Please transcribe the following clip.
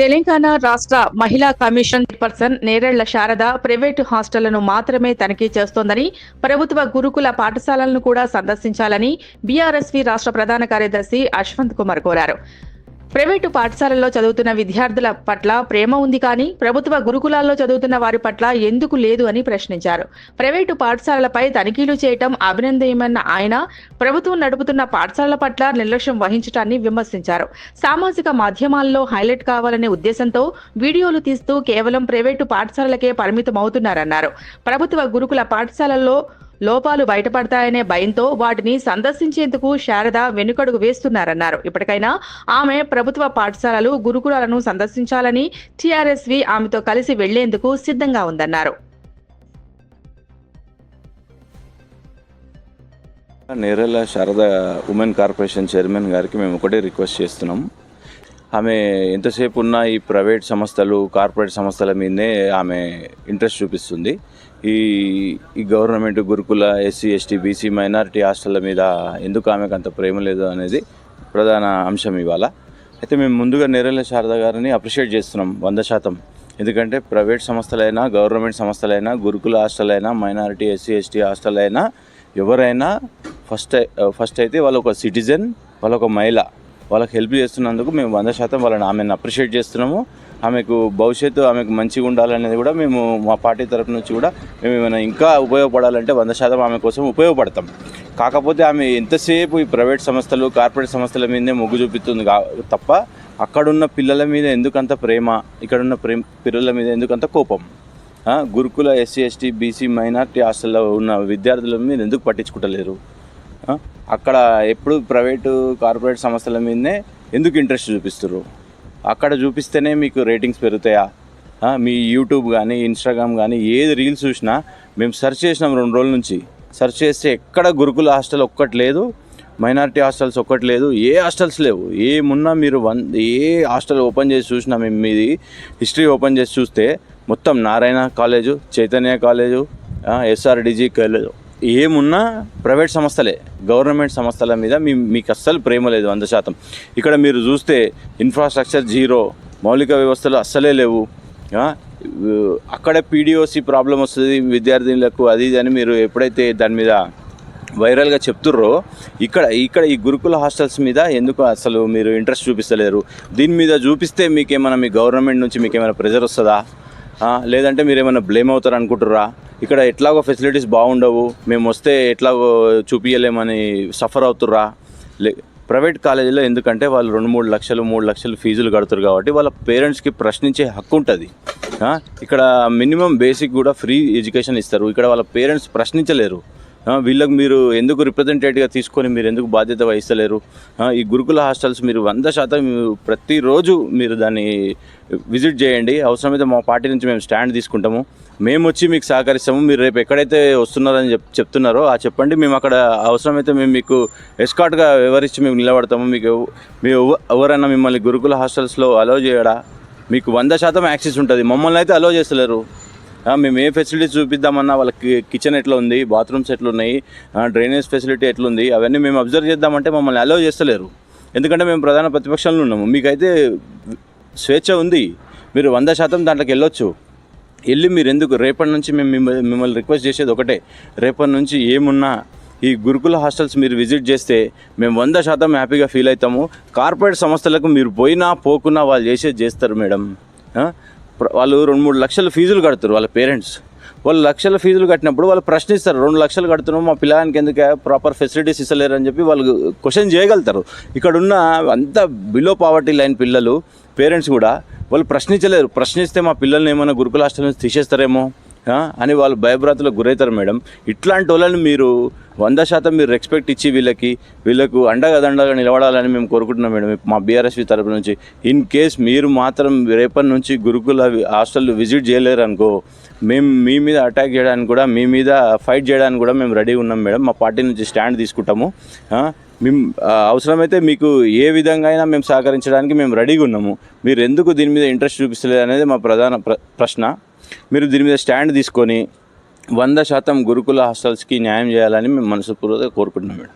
తెలంగాణ రాష్ట్ర మహిళా commission person Nerella Sharada private హాస్టళ్ళను మాత్రమే తనిఖీ చేస్తోందని ప్రభుత్వ గురుకుల పాఠశాలలను కూడా సందర్శించాలని బీఆర్ఎస్వి రాష్ట్ర ప్రధాన కార్యదర్శి అశ్వంత్ కుమార్ కోరారు. ప్రైవేటు పాఠశాలల్లో చదువుతున్న విద్యార్థుల పట్ల ప్రేమ ఉంది కానీ ప్రభుత్వ గురుకులాల్లో చదువుతున్న వారి పట్ల ఎందుకు లేదు అని ప్రశ్నించారు. ప్రైవేటు పాఠశాలలపై తనిఖీలు చేయటం అభినందనీయమన్న ఆయన ప్రభుత్వం నడుపుతున్న పాఠశాలల పట్ల నిర్లక్ష్యం వహించటాన్ని విమర్శించారు. సామాజిక మాధ్యమాల్లో హైలైట్ కావాలనే ఉద్దేశంతో వీడియోలు తీస్తూ కేవలం ప్రైవేటు పాఠశాలలకే పరిమితం అవుతున్నారన్నారు ప్రభుత్వ గురుకుల పాఠశాలల్లో లోపాలు బయటపడతాయనే భయంతో వాటిని సందర్శించేందుకు శారద వెనుకడుగు వేస్తున్నారన్నారు. ఇప్పటికైనా ఆమె ప్రభుత్వ పాఠశాలలు గురుకులాలను సందర్శించాలని టీఆర్ఎస్వి ఆమెతో కలిసి వెళ్ళేందుకు సిద్ధంగా ఉందన్నారు. Nerella Sharada women corporation chairman గారికి మేము ఒకటే రిక్వెస్ట్ చేస్తున్నాం. ఆమె ఎంతసేపు ఉన్న ఈ ప్రైవేట్ సంస్థలు కార్పొరేట్ సంస్థల మీదనే ఆమె ఇంట్రెస్ట్ చూపిస్తుంది. ఈ ఈ government Gurukula SC ST BC minority హాస్టళ్ళ మీద ఎందుకు ఆమెకు అంత ప్రేమ లేదు అనేది ప్రధాన అంశం ఇవాళ. అయితే మేము ముందుగా నేరల శారద గారిని అప్రిషియేట్ చేస్తున్నాం వంద శాతం. ఎందుకంటే ప్రైవేట్ సంస్థలైనా గవర్నమెంట్ సంస్థలైనా గురుకుల హాస్టల్ అయినా మైనారిటీ ఎస్సీ ఎస్టీ హాస్టల్ అయినా ఎవరైనా ఫస్ట్ ఫస్ట్ అయితే వాళ్ళు ఒక సిటిజన్ వాళ్ళొక మహిళ. వాళ్ళకి హెల్ప్ చేస్తున్నందుకు మేము వంద శాతం వాళ్ళని ఆమెను అప్రిషియేట్ చేస్తున్నాము. ఆమెకు భవిష్యత్తు ఆమెకు మంచిగా ఉండాలనేది కూడా మేము మా పార్టీ తరపు నుంచి కూడా మేము ఏమైనా ఇంకా ఉపయోగపడాలంటే వంద శాతం ఆమె కోసం ఉపయోగపడతాం. కాకపోతే ఆమె ఎంతసేపు ఈ ప్రైవేట్ సంస్థలు కార్పొరేట్ సంస్థల మీదనే మొగ్గు చూపిస్తుంది కా తప్ప అక్కడున్న పిల్లల మీద ఎందుకంత ప్రేమ ఇక్కడున్న ప్రేమ పిల్లల మీద ఎందుకంత కోపం? గురుకుల ఎస్సీ ఎస్టీ బీసీ మైనార్టీ హాస్టల్లో ఉన్న విద్యార్థుల మీద ఎందుకు పట్టించుకుంటలేరు? అక్కడ ఎప్పుడు ప్రైవేటు కార్పొరేట్ సంస్థల మీదనే ఎందుకు ఇంట్రెస్ట్ చూపిస్తారు అక్కడ చూపిస్తేనే మీకు రేటింగ్స్ పెరుగుతాయా? మీ యూట్యూబ్ కానీ ఇన్స్టాగ్రామ్ కానీ ఏది రీల్స్ చూసినా మేము సెర్చ్ చేసినాం రెండు రోజుల నుంచి. సెర్చ్ చేస్తే ఎక్కడ గురుకుల హాస్టల్ ఒక్కటి లేదు మైనారిటీ హాస్టల్స్ ఒక్కటి లేదు ఏ హాస్టల్స్ లేవు. ఏమున్నా మీరు వన్ ఏ హాస్టల్ ఓపెన్ చేసి చూసినా మేము మీది హిస్టరీ ఓపెన్ చేసి చూస్తే మొత్తం Narayana college Chaitanya college SRDG college. ఏమున్నా ప్రైవేట్ సంస్థలే గవర్నమెంట్ సంస్థల మీద మీ మీకు అస్సలు ప్రేమ లేదు వంద శాతం. ఇక్కడ మీరు చూస్తే ఇన్ఫ్రాస్ట్రక్చర్ జీరో మౌలిక వ్యవస్థలు అస్సలే లేవు. అక్కడ పీడిఓసి ప్రాబ్లం వస్తుంది విద్యార్థినులకు అది ఇది అని మీరు ఎప్పుడైతే దాని మీద వైరల్గా చెప్తుర్రో ఇక్కడ ఇక్కడ ఈ గురుకుల హాస్టల్స్ మీద ఎందుకు అసలు మీరు ఇంట్రెస్ట్ చూపిస్తలేరు? దీని మీద చూపిస్తే మీకేమైనా మీ గవర్నమెంట్ నుంచి మీకు ఏమైనా ప్రెజర్ వస్తుందా లేదంటే మీరు ఏమైనా బ్లేమ్ అవుతారు అనుకుంటుర్రా ఇక్కడ ఎట్లాగో ఫెసిలిటీస్ బాగుండవు. మేము వస్తే ఎట్లాగో చూపించలేమని సఫర్ అవుతుర్రా. లే ప్రైవేట్ కాలేజీలో ఎందుకంటే వాళ్ళు రెండు మూడు లక్షలు మూడు లక్షలు ఫీజులు కడుతురు కాబట్టి వాళ్ళ పేరెంట్స్కి ప్రశ్నించే హక్కు ఉంటుంది. ఇక్కడ మినిమం బేసిక్ కూడా ఫ్రీ ఎడ్యుకేషన్ ఇస్తారు. ఇక్కడ వాళ్ళ పేరెంట్స్ ప్రశ్నించలేరు. వీళ్ళకి మీరు ఎందుకు రిప్రజెంటేటివ్గా తీసుకొని మీరు ఎందుకు బాధ్యత వహిస్తలేరు? ఈ గురుకుల హాస్టల్స్ మీరు వంద శాతం ప్రతిరోజు మీరు దాన్ని విజిట్ చేయండి. అవసరమైతే మా పార్టీ నుంచి మేము స్టాండ్ తీసుకుంటాము. మేము వచ్చి మీకు సహకరిస్తాము. మీరు రేపు ఎక్కడైతే వస్తున్నారని చెప్ చెప్తున్నారో ఆ చెప్పండి. మేము అక్కడ అవసరమైతే మేము మీకు ఎస్కాట్గా వివరించి మేము నిలబడతాము. మీకు మీ ఎవరైనా మిమ్మల్ని గురుకుల హాస్టల్స్లో అలౌ చేయడా? మీకు వంద శాతం యాక్సెస్ ఉంటుంది. మమ్మల్ని అయితే అలో చేస్తలేరు. మేము ఏ ఫెసిలిటీస్ చూపిద్దామన్నా వాళ్ళకి కిచెన్ ఎట్లా ఉంది బాత్రూమ్స్ ఎట్లున్నాయి డ్రైనేజ్ ఫెసిలిటీ ఎట్లుంది అవన్నీ మేము అబ్జర్వ్ చేద్దామంటే మమ్మల్ని అలౌ చేస్తలేరు. ఎందుకంటే మేము ప్రధాన ప్రతిపక్షంలో ఉన్నాము. మీకైతే స్వేచ్ఛ ఉంది. మీరు వంద శాతం దాంట్లోకి వెళ్ళొచ్చు. వెళ్ళి మీరు ఎందుకు రేపటి నుంచి మేము మిమ్మల్ని మిమ్మల్ని రిక్వెస్ట్ చేసేది ఒకటే. రేపటి నుంచి ఏమున్నా ఈ గురుకుల హాస్టల్స్ మీరు విజిట్ చేస్తే మేము వంద శాతం హ్యాపీగా ఫీల్ అవుతాము. కార్పొరేట్ సంస్థలకు మీరు పోయినా పోకున్నా వాళ్ళు చేసేది చేస్తారు మేడం. వాళ్ళు రెండు మూడు లక్షల ఫీజులు కడతారు వాళ్ళ పేరెంట్స్. వాళ్ళు లక్షల ఫీజులు కట్టినప్పుడు వాళ్ళు ప్రశ్నిస్తారు రెండు లక్షలు కడుతున్నాం మా పిల్లగానికి ఎందుకు ప్రాపర్ ఫెసిలిటీస్ ఇస్తలేరు అని చెప్పి వాళ్ళు క్వశ్చన్ చేయగలుగుతారు. ఇక్కడున్న అంత బిలో పావర్టీ లైన్ పిల్లలు పేరెంట్స్ కూడా వాళ్ళు ప్రశ్నించలేరు. ప్రశ్నిస్తే మా పిల్లల్ని ఏమైనా గురుకుల హాస్టల్ నుంచి తీసేస్తారేమో అని వాళ్ళు భయభ్రాంతులకు గురవుతారు మేడం. ఇట్లాంటి వాళ్ళని మీరు వంద శాతం మీరు రెస్పెక్ట్ ఇచ్చి వీళ్ళకి వీళ్ళకు అండగా దండగా నిలబడాలని మేము కోరుకుంటున్నాం మేడం. మా బీఆర్ఎస్వి తరపు నుంచి. ఇన్ కేస్ మీరు మాత్రం రేపటి నుంచి గురుకుల హాస్టల్ విజిట్ చేయలేరు అనుకో మేము మీ మీద అటాక్ చేయడానికి కూడా మీ మీద ఫైట్ చేయడానికి కూడా మేము రెడీ ఉన్నాం మేడం. మా పార్టీ నుంచి స్టాండ్ తీసుకుంటాము. మేము అవసరమైతే మీకు ఏ విధంగా అయినా మేము సహకరించడానికి మేము రెడీగా ఉన్నాము. మీరు ఎందుకు దీని మీద ఇంట్రెస్ట్ చూపిస్తలేదు అనేది మా ప్రధాన ప్ర ప్రశ్న. మీరు దీని మీద స్టాండ్ తీసుకొని వంద శాతం గురుకుల హాస్టల్స్కి న్యాయం చేయాలని మేము మనస్ఫూర్తిగా కోరుకుంటున్నాం మేడం.